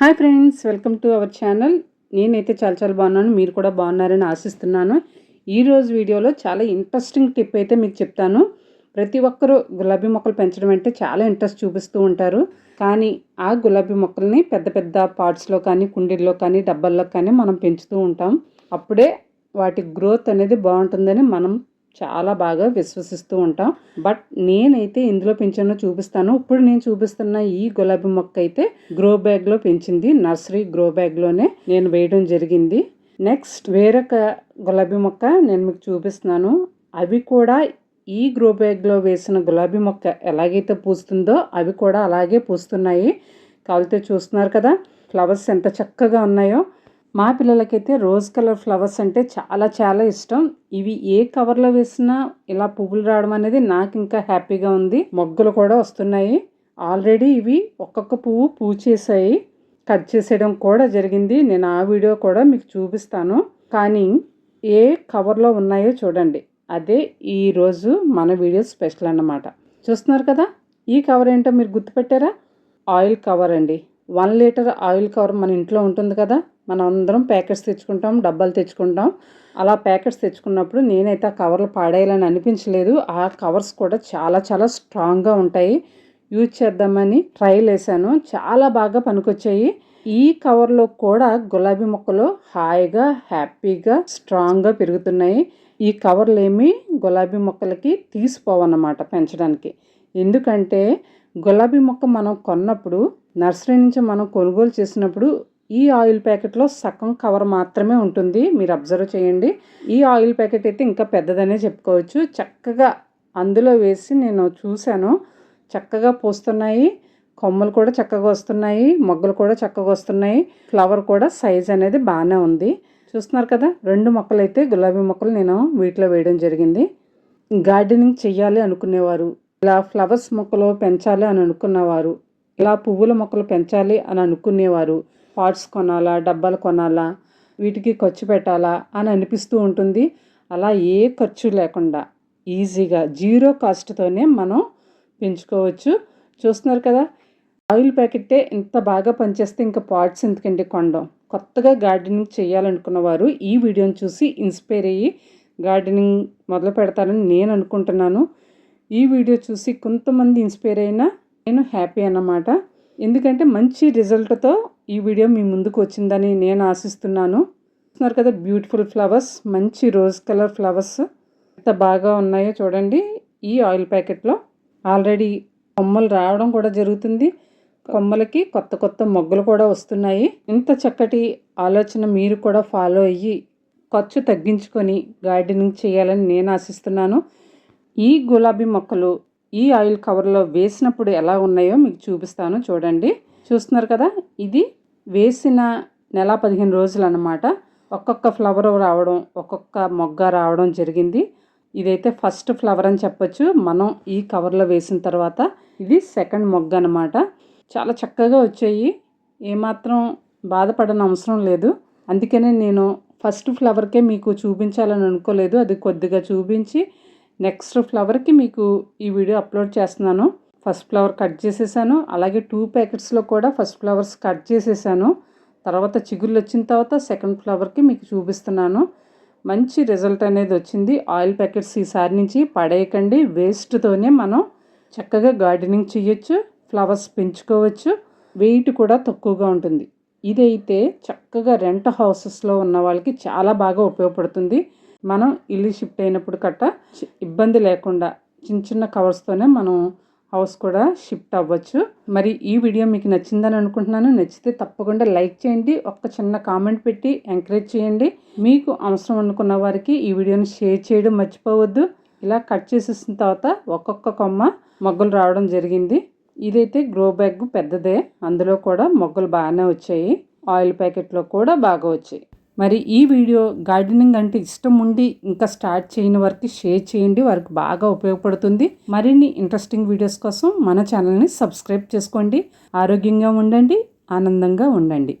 Hi friends welcome to our channel. నేనైతే చాలా చాలా బాగున్నాను. మీరు కూడా బాగున్నారని ఆశిస్తున్నాను. ఈరోజు వీడియోలో చాలా ఇంట్రెస్టింగ్ టిప్ అయితే మీకు చెప్తాను. ప్రతి ఒక్కరూ గులాబీ మొక్కలు పెంచడం అంటే చాలా ఇంట్రెస్ట్ చూపిస్తూ ఉంటారు. కానీ ఆ గులాబీ మొక్కల్ని పెద్ద పెద్ద పార్ట్స్లో కానీ కుండీల్లో కానీ డబ్బాల్లో కానీ మనం పెంచుతూ ఉంటాం. అప్పుడే వాటి గ్రోత్ అనేది బాగుంటుందని మనం చాలా బాగా విశ్వసిస్తూ ఉంటాం. బట్ నేనైతే ఇందులో పెంచానో చూపిస్తాను. ఇప్పుడు నేను చూపిస్తున్న ఈ గులాబీ మొక్క అయితే గ్రో బ్యాగ్లో పెంచింది. నర్సరీ గ్రో బ్యాగ్లోనే నేను వేయడం జరిగింది. నెక్స్ట్ వేరొక గులాబీ మొక్క నేను మీకు చూపిస్తున్నాను. అవి కూడా ఈ గ్రో బ్యాగ్లో వేసిన గులాబీ మొక్క ఎలాగైతే పూస్తుందో అవి కూడా అలాగే పూస్తున్నాయి. కాలితే చూస్తున్నారు కదా ఫ్లవర్స్ ఎంత చక్కగా ఉన్నాయో. మా పిల్లలకైతే రోజ్ కలర్ ఫ్లవర్స్ అంటే చాలా చాలా ఇష్టం. ఇవి ఏ కవర్లో వేసినా ఇలా పువ్వులు రావడం అనేది నాకు ఇంకా హ్యాపీగా ఉంది. మొగ్గలు కూడా వస్తున్నాయి. ఆల్రెడీ ఇవి ఒక్కొక్క పువ్వు పూచేసాయి కట్ చేసేయడం కూడా జరిగింది. నేను ఆ వీడియో కూడా మీకు చూపిస్తాను. కానీ ఏ కవర్లో ఉన్నాయో చూడండి. అదే ఈరోజు మన వీడియో స్పెషల్ అన్నమాట. చూస్తున్నారు కదా? ఈ కవర్ ఏంటో మీరు గుర్తుపెట్టారా? ఆయిల్ కవర్ అండి. వన్ లీటర్ ఆయిల్ కవర్ మన ఇంట్లో ఉంటుంది కదా? మనం అందరం ప్యాకెట్స్ తెచ్చుకుంటాం డబ్బాలు తెచ్చుకుంటాం. అలా ప్యాకెట్స్ తెచ్చుకున్నప్పుడు నేనైతే ఆ కవర్లు పాడేయాలని అనిపించలేదు. ఆ కవర్స్ కూడా చాలా చాలా స్ట్రాంగ్గా ఉంటాయి. యూజ్ చేద్దామని ట్రైల్ వేసాను చాలా బాగా పనికొచ్చాయి. ఈ కవర్లో కూడా గులాబీ మొక్కలు హాయిగా హ్యాపీగా స్ట్రాంగ్గా పెరుగుతున్నాయి. ఈ కవర్లు ఏమి గులాబీ మొక్కలకి తీసిపోవన్నమాట పెంచడానికి. ఎందుకంటే గులాబీ మొక్క మనం కొన్నప్పుడు నర్సరీ నుంచి మనం కొనుగోలు చేసినప్పుడు ఈ ఆయిల్ ప్యాకెట్లో సగం కవర్ మాత్రమే ఉంటుంది. మీరు అబ్జర్వ్ చేయండి. ఈ ఆయిల్ ప్యాకెట్ అయితే ఇంకా పెద్దదనే చెప్పుకోవచ్చు. చక్కగా అందులో వేసి నేను చూశాను. చక్కగా పోస్తున్నాయి. కొమ్మలు కూడా చక్కగా వస్తున్నాయి. మొగ్గలు కూడా చక్కగా వస్తున్నాయి. ఫ్లవర్ కూడా సైజ్ అనేది బాగానే ఉంది. చూస్తున్నారు కదా రెండు మొక్కలు అయితే గులాబీ మొక్కలు నేను వీటిలో వేయడం జరిగింది. గార్డెనింగ్ చేయాలి అనుకునేవారు. ఇలా ఫ్లవర్స్ మొక్కలు పెంచాలి అని అనుకున్నవారు. ఇలా పువ్వుల మొక్కలు పెంచాలి అని అనుకునేవారు. పాట్స్ కొనాలా డబ్బాలు కొనాలా వీటికి ఖర్చు పెట్టాలా అని అనిపిస్తూ ఉంటుంది. అలా ఏ ఖర్చు లేకుండా ఈజీగా జీరో కాస్ట్తోనే మనం పెంచుకోవచ్చు. చూస్తున్నారు కదా ఆయిల్ ప్యాకెట్టే ఇంత బాగా పనిచేస్తే ఇంకా పాట్స్ ఎందుకండి కొండం కొత్తగా గార్డెనింగ్ చేయాలనుకున్న వారు ఈ వీడియోని చూసి ఇన్స్పైర్ అయ్యి గార్డెనింగ్ మొదలు పెడతారని నేను అనుకుంటున్నాను. ఈ వీడియో చూసి కొంతమంది ఇన్స్పైర్ అయినా నేను హ్యాపీ అన్నమాట. ఎందుకంటే మంచి రిజల్ట్తో ఈ వీడియో మీ ముందుకు వచ్చిందని నేను ఆశిస్తున్నాను. చూస్తున్నారు కదా బ్యూటిఫుల్ ఫ్లవర్స్ మంచి రోజ్ కలర్ ఫ్లవర్స్ ఎంత బాగా ఉన్నాయో చూడండి. ఈ ఆయిల్ ప్యాకెట్లో ఆల్రెడీ కొమ్మలు రావడం కూడా జరుగుతుంది. కొమ్మలకి కొత్త కొత్త మొగ్గలు కూడా వస్తున్నాయి. ఇంత చక్కటి ఆలోచన మీరు కూడా ఫాలో అయ్యి ఖర్చు తగ్గించుకొని గార్డెనింగ్ చేయాలని నేను ఆశిస్తున్నాను. ఈ గులాబీ మొక్కలు ఈ ఆయిల్ కవర్లో వేసినప్పుడు ఎలా ఉన్నాయో మీకు చూపిస్తాను చూడండి. చూస్తున్నారు కదా ఇది వేసిన నెల పదిహేను రోజులు అనమాట ఒక్కొక్క ఫ్లవర్ రావడం ఒక్కొక్క మొగ్గ రావడం జరిగింది. ఇదైతే ఫస్ట్ ఫ్లవర్ అని చెప్పొచ్చు. మనం ఈ కవర్లో వేసిన తర్వాత ఇది సెకండ్ మొగ్గ అనమాట చాలా చక్కగా వచ్చాయి. ఏమాత్రం బాధపడని అవసరం లేదు. అందుకనే నేను ఫస్ట్ ఫ్లవర్కే మీకు చూపించాలని అనుకోలేదు. అది కొద్దిగా చూపించి నెక్స్ట్ ఫ్లవర్కి మీకు ఈ వీడియో అప్లోడ్ చేస్తున్నాను. ఫస్ట్ ఫ్లవర్ కట్ చేసేసాను. అలాగే టూ ప్యాకెట్స్లో కూడా ఫస్ట్ ఫ్లవర్స్ కట్ చేసేసాను. తర్వాత చిగుళ్ళు వచ్చిన తర్వాత సెకండ్ ఫ్లవర్కి మీకు చూపిస్తున్నాను. మంచి రిజల్ట్ అనేది వచ్చింది. ఆయిల్ ప్యాకెట్స్ ఈసారి నుంచి పడేయకండి. వేస్ట్తోనే మనం చక్కగా గార్డెనింగ్ చేయొచ్చు ఫ్లవర్స్ పెంచుకోవచ్చు. వెయిట్ కూడా తక్కువగా ఉంటుంది. ఇదైతే చక్కగా రెంట్ హౌసెస్లో ఉన్న వాళ్ళకి చాలా బాగా ఉపయోగపడుతుంది. మనం ఇల్లు షిఫ్ట్ అయినప్పుడు కట్ట ఇబ్బంది లేకుండా చిన్న చిన్న కవర్స్తోనే మనం హౌస్ కూడా షిఫ్ట్ అవ్వచ్చు. మరి ఈ వీడియో మీకు నచ్చిందని అనుకుంటున్నాను. నచ్చితే తప్పకుండా లైక్ చేయండి. ఒక్క చిన్న కామెంట్ పెట్టి ఎంకరేజ్ చేయండి. మీకు అవసరం అనుకున్న వారికి ఈ వీడియోని షేర్ చేయడం మర్చిపోవద్దు. ఇలా కట్ చేసేసిన తర్వాత ఒక్కొక్క కొమ్మ మొగ్గలు రావడం జరిగింది. ఇదైతే గ్రో బ్యాగ్ పెద్దదే. అందులో కూడా మొగ్గలు బాగానే వచ్చాయి. ఆయిల్ ప్యాకెట్లో కూడా బాగా వచ్చాయి. మరి ఈ వీడియో గార్డెనింగ్ అంటే ఇష్టం ఉండి ఇంకా స్టార్ట్ చేయని వారికి షేర్ చేయండి. వారికి బాగా ఉపయోగపడుతుంది. మరిన్ని ఇంట్రెస్టింగ్ వీడియోస్ కోసం మన ఛానల్ని సబ్స్క్రైబ్ చేసుకోండి. ఆరోగ్యంగా ఉండండి. ఆనందంగా ఉండండి.